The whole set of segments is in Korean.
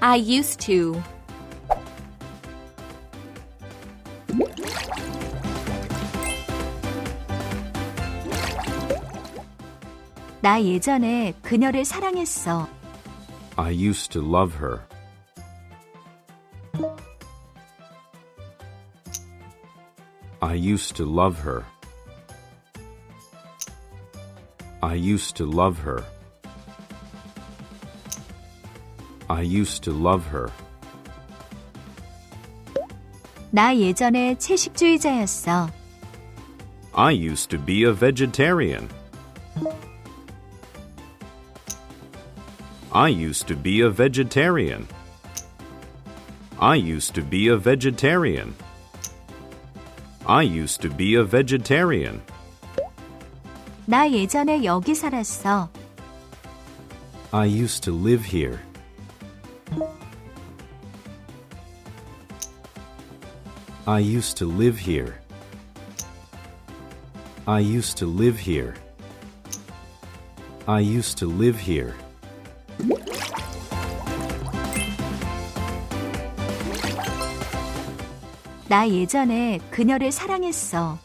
I used to. 나 예전에 그녀를 사랑했어. I used to love her. I used to love her. I used to love her. I used to love her. 나 예전에 채식주의자였어. I used to be a vegetarian. I used to be a vegetarian. I used to be a vegetarian. I used to be a vegetarian. 나 예전에 여기 살았어. I used to live here. I used to live here. I used to live here. I used to live here. 나 예전에 그녀를 사랑했어.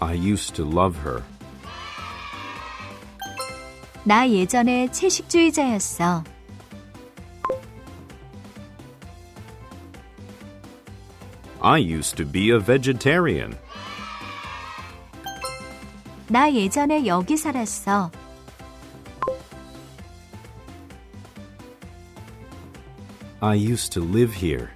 I used to love her. 나 예전에 채식주의자였어. I used to be a vegetarian. 나 예전에 여기 살았어. I used to live here.